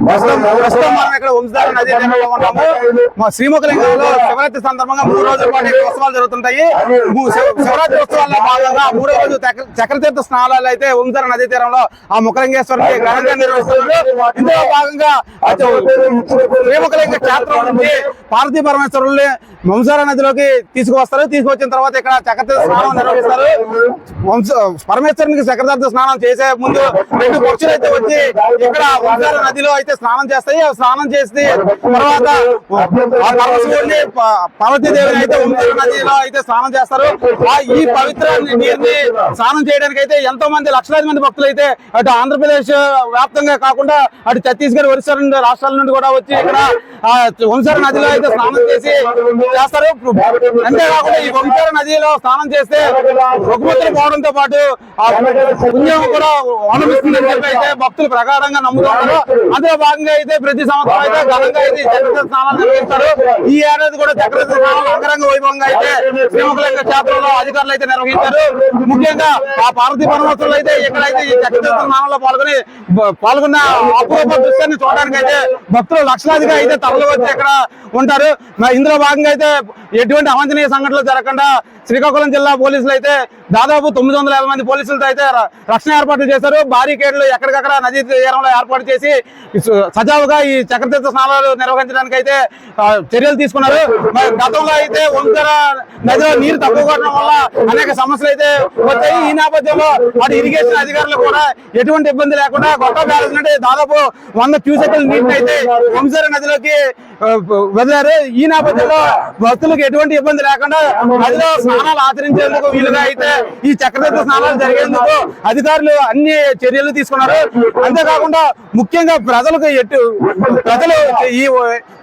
ప్రస్తుతం ప్రస్తుతం మనం ఇక్కడ వంశధార నదీ ఉన్నాము మా శ్రీముఖలింగంలో శివరాత్రి సందర్భంగా మూడు రోజుల పాటు ఉత్సవాలు జరుగుతుంటాయి. శివరాత్రి ఉత్సవాల్లో భాగంగా మూడో రోజు చక్ర- చక్రతీర్థ స్నానాలు అయితే వంశధార నదీ తీరంలో ఆ ముఖలింగేశ్వరుని ఘనంగా నిర్వహిస్తున్నారు. ఇందులో భాగంగా శ్రీముఖలింగ క్షేత్రం నుంచి పార్వతీ పరమేశ్వరుల్ని వంశార నదిలోకి తీసుకువస్తారు. తీసుకొచ్చిన తర్వాత ఇక్కడ చక్రతీర్థ స్నానం నిర్వహిస్తారు. వంశ పరమేశ్వరునికి చక్రతీర్థ స్నానం చేసే ముందు రెండు పక్షులు అయితే వచ్చి ఇక్కడ వంశార నదిలో అయితే స్నానం చేస్తాయి స్నానం చేసి తర్వాత పార్వతీదేవిని అయితే నదిలో అయితే స్నానం చేస్తారు. ఆ ఈ పవిత్ర నీరుని స్నానం చేయడానికి అయితే ఎంతో మంది లక్షలాది మంది భక్తులు అయితే అటు ఆంధ్రప్రదేశ్ వ్యాప్తంగా కాకుండా అటు ఛత్తీస్గఢ్ ఒరిస్సా నుండి రాష్ట్రాల నుండి కూడా వచ్చి ఇక్కడ ఆ వంశార నదిలో అయితే స్నానం చేసి చేస్తారు. అంతేకాకుండా ఈ వంశార నదిలో స్నానం చేస్తే రుగ్మతులు పోవడంతో పాటు ఆ పుణ్యం కూడా అనుభవిస్తుందని చెప్పి అయితే భక్తులు ప్రగాఢంగా నమ్ముతున్నారు అందులో భాగంగా అయితే ప్రతి సంవత్సరం అయితే ఘనంగా అయితే చరిత్ర స్నానాలు నిర్వహిస్తారు. ఈ ఏడాది కూడా చక్ర స్నానాలు అంగరంగ వైభవంగా అయితే శ్రీముఖలింగ క్షేత్రంలో అధికారులు అయితే నిర్వహించారు ముఖ్యంగా ఆ పార్వతీ పరమేశ్వరులు అయితే ఇక్కడైతే ఈ చక్ర స్నానంలో పాల్గొని పాల్గొన్న అపూర్వ దృశ్యాన్ని చూడడానికి అయితే భక్తులు లక్షలాదిగా అయితే తరలి వచ్చి ఇక్కడ ఉంటారు ఇందులో భాగంగా అయితే ఎటువంటి అవాంఛనీయ సంఘటనలు జరగకుండా శ్రీకాకుళం జిల్లా పోలీసులు అయితే దాదాపు తొమ్మిది వందల యాభై మంది పోలీసులతో అయితే రక్షణ ఏర్పాట్లు చేశారు. బారికేడ్లు ఎక్కడికక్కడ నదీ తీరంలో ఏర్పాటు చేసి సజావుగా ఈ చక్రతీర్థ స్నానాలు నిర్వహించడానికి అయితే చర్యలు తీసుకున్నారు. గతంలో అయితే వంకర నదిలో నీరు తక్కువ కొట్టడం వల్ల అనేక సమస్యలు అయితే వచ్చాయి. ఈ నేపథ్యంలో అటు ఇరిగేషన్ అధికారులు కూడా ఎటువంటి ఇబ్బంది లేకుండా గొప్ప బ్యాలెన్స్ నుండి దాదాపు వంద క్యూసెక్ల నీటిని అయితే వంశర నదిలోకి వదిలారు. ఈ నేపథ్యంలో భక్తులకు ఎటువంటి ఇబ్బంది లేకుండా నదిలో స్నానాలు ఆచరించేందుకు వీలుగా అయితే ఈ చక్రతీర్థ స్నానాలు జరిగేందుకు అధికారులు అన్ని చర్యలు తీసుకున్నారు. అంతేకాకుండా ముఖ్యంగా ప్రజలకు ఎటు ప్రజలు ఈ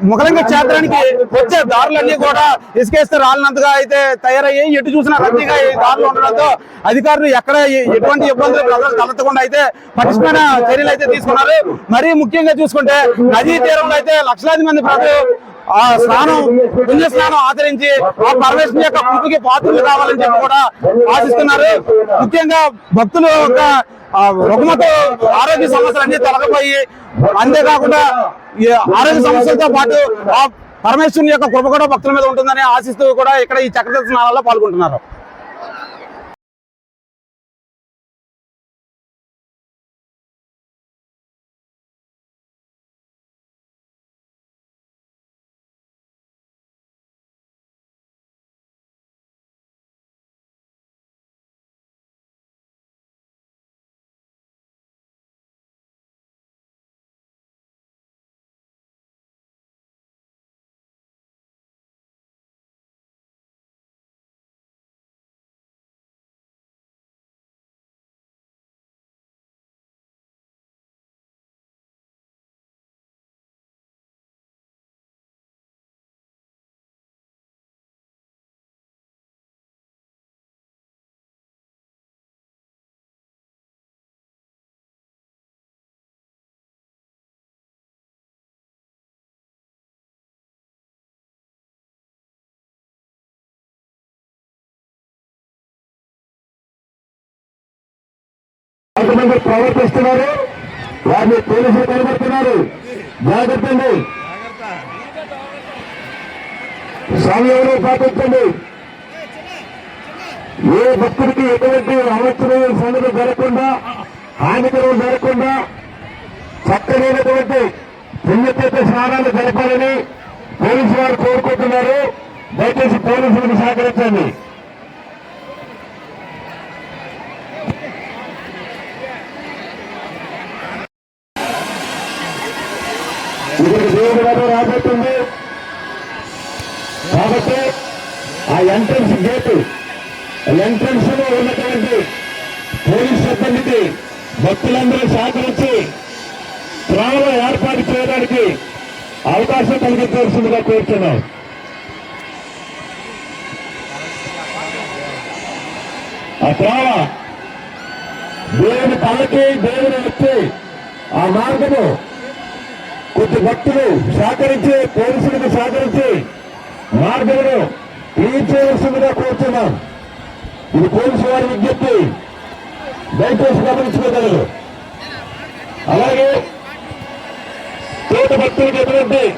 ముఖలింగ క్షేత్రానికి వచ్చే దారులన్నీ కూడా ఇసుకేస్తే రాలినంతగా అయితే తయారయ్యాయి ఎటు చూసినా రద్దీగా ఈ దారులు ఉండడంతో అధికారులు ఎక్కడ ఎటువంటి ఇబ్బందులు ప్రజలు తలెత్తకుండా అయితే పటిష్టమైన చర్యలు అయితే తీసుకున్నారు. మరీ ముఖ్యంగా చూసుకుంటే నదీ తీరంలో అయితే లక్షలాది మంది ప్రజలు ఆ స్నానం పుణ్య స్నానం ఆచరించి ఆ పరమేశ్వరుని యొక్క కృపకి పాత్రలు కావాలని చెప్పి కూడా ఆశిస్తున్నారు. ముఖ్యంగా భక్తులు యొక్క రుగ్మతో ఆరోగ్య సమస్యలు అన్ని తొలగిపోయి అంతేకాకుండా ఈ ఆరోగ్య సమస్యలతో పాటు ఆ పరమేశ్వరుని యొక్క కృప కూడా భక్తుల మీద ఉంటుందని ఆశిస్తూ కూడా ఇక్కడ ఈ చక్రతీర్థ స్నానాల్లో పాల్గొంటున్నారు. ప్రవర్తిస్తున్నారు. వారిని పోలీసులు కనబడుతున్నారు. జాగ్రత్తండి. సమయంలో పాటించండి. ఏ భక్తుడికి ఎటువంటి అవసరమైన సంగతి జరగకుండా హానికరం జరగకుండా చక్కనైనటువంటి పుణ్యతీర్థ స్నానాలు జరపాలని పోలీసు వారు కోరుకుంటున్నారు. దయచేసి పోలీసులకు సహకరించండి. ఇక్కడికి గారు రాబోతుంది. కాబట్టి ఆ ఎంట్రన్స్ గేటు ఎంట్రన్స్లో ఉన్నటువంటి పోలీస్ సిబ్బందికి భక్తులందరూ సహకరించి త్రావ ఏర్పాటు చేయడానికి అవకాశం కలిగించవలసిందిగా కోరుతున్నాం. ఆ త్రావ దేవుని తలకి దేవుని వచ్చి ఆ మార్గము కొద్ది భక్తులు సహకరించి పోలీసులకు సహకరించి మార్గమును తీర్చేవలసిందిగా కోరుతున్నాం. ఇది పోలీసు వారి విజ్ఞప్తి. దయచేసి గమనించుకోగలరు. అలాగే తోట భక్తులకు ఎటువంటి